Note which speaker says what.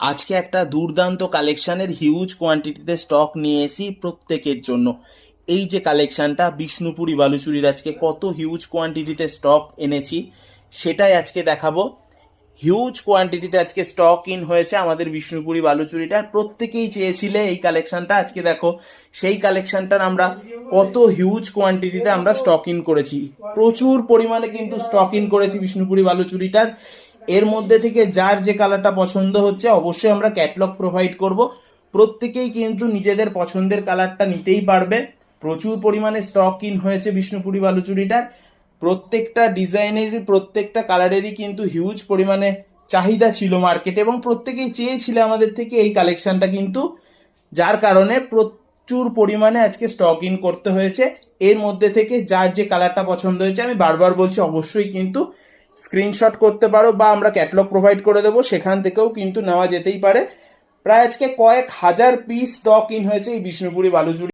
Speaker 1: আজকে একটা দুর্দান্ত কালেকশানের হিউজ কোয়ান্টিটিতে স্টক নিয়ে এসি প্রত্যেকের জন্য। এই যে কালেকশানটা, বিষ্ণুপুরি বালুচুরির আজকে কত হিউজ কোয়ান্টিটিতে স্টক এনেছি, সেটাই আজকে দেখাবো। হিউজ কোয়ান্টিটিতে আজকে স্টক ইন হয়েছে আমাদের বিষ্ণুপুরি বালুচুরিটার প্রত্যেকেই চেয়েছিলে এই কালেকশনটা। আজকে দেখো, সেই কালেকশনটার আমরা কত হিউজ কোয়ান্টিটিতে আমরা স্টক ইন করেছি। প্রচুর পরিমাণে কিন্তু স্টক ইন করেছি বিষ্ণুপুরি বালুচুরিটার। এর মধ্যে থেকে যার যে কালারটা পছন্দ হচ্ছে, অবশ্যই আমরা ক্যাটলগ প্রোভাইড করব। প্রত্যেকেই কিন্তু নিজেদের পছন্দের কালারটা নিতেই পারবে। প্রচুর পরিমাণে স্টক ইন হয়েছে বিষ্ণুপুরি বালুচুরিটার। প্রত্যেকটা ডিজাইনেরই প্রত্যেকটা কালারেরই কিন্তু হিউজ পরিমাণে চাহিদা ছিল মার্কেটে এবং প্রত্যেকেই চেয়েছিল আমাদের থেকে এই কালেকশনটা কিন্তু। যার কারণে প্রচুর পরিমাণে আজকে স্টক ইন করতে হয়েছে। এর মধ্যে থেকে যার যে কালারটা পছন্দ হয়েছে, আমি বারবার বলছি, অবশ্যই কিন্তু স্ক্রিনশট করতে পারো বা আমরা ক্যাটলগ প্রোভাইড করে দেবো, সেখান থেকেও কিন্তু নেওয়া যেতেই পারে। প্রায় আজকে কয়েক হাজার পিস স্টক ইন হয়েছে এই বিষ্ণুপুরি বালুচুরি